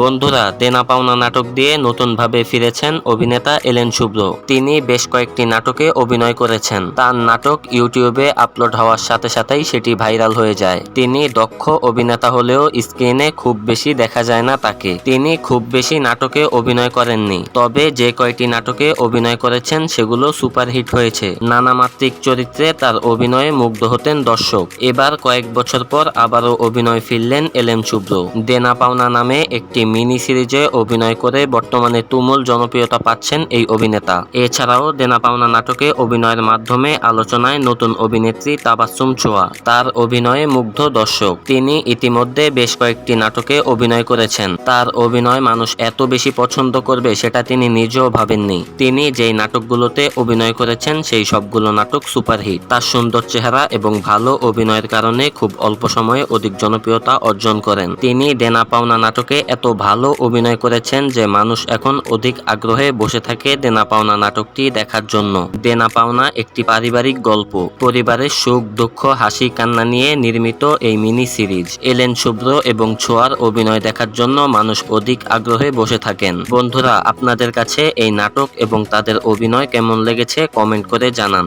বন্ধুরা, দেনা পাওনা নাটক দিয়ে নতুনভাবে ফিরেছেন অভিনেতা এলেন শুভ্র। তিনি বেশ কয়েকটি নাটকে অভিনয় করেছেন। তার নাটক ইউটিউবে আপলোড হওয়ার সাথে সাথেই সেটি ভাইরাল হয়ে যায়। তিনি দক্ষ অভিনেতা হলেও স্ক্রিনে খুব বেশি দেখা যায় না তাকে। তিনি খুব বেশি নাটকে অভিনয় করেননি। তবে যে কয়টি নাটকে অভিনয় করেছেন সেগুলো সুপারহিট হয়েছে। নানা মাত্রিক চরিত্রে তার অভিনয়ে মুগ্ধ হতেন দর্শক। এবার কয়েক বছর পর আবারও অভিনয় ফিরলেন এলেন শুভ্র। দেনা পাওনা নামে একটি মিনি সিরিজে অভিনয় করে বর্তমানে তুমুল জনপ্রিয়তা পাচ্ছেন এই অভিনেতা। এছাড়াও দেনা পাওনা নাটকে অভিনয়ের মাধ্যমে আলোচনায় নতুন অভিনেত্রী তাবাসসুম ছোয়া তার অভিনয়ে মুগ্ধ দর্শক। তিনি ইতিমধ্যে বেশ কয়েকটি নাটকে অভিনয় করেছেন। তার অভিনয় মানুষ এত বেশি পছন্দ করবে সেটা তিনি নিজেও ভাবেননি। তিনি যেই নাটকগুলোতে অভিনয় করেছেন, সেই সবগুলো নাটক সুপারহিট। তার সুন্দর চেহারা এবং ভালো অভিনয়ের কারণে খুব অল্প সময়ে অধিক জনপ্রিয়তা অর্জন করেন। তিনি দেনা পাওনা নাটকে এত ভালো অভিনয় করেছেন যে মানুষ এখন অধিক আগ্রহে বসে থাকে দেনা পাওনা নাটকটি দেখার জন্য। দেনা পাওনা একটি পারিবারিক গল্প। পরিবারের সুখ, দুঃখ, হাসি, কান্না নিয়ে নির্মিত এই মিনি সিরিজ। এলেন শুভ্র এবং ছোয়ার অভিনয় দেখার জন্য মানুষ অধিক আগ্রহে বসে থাকেন। বন্ধুরা, আপনাদের কাছে এই নাটক এবং তাদের অভিনয় কেমন লেগেছে কমেন্ট করে জানান।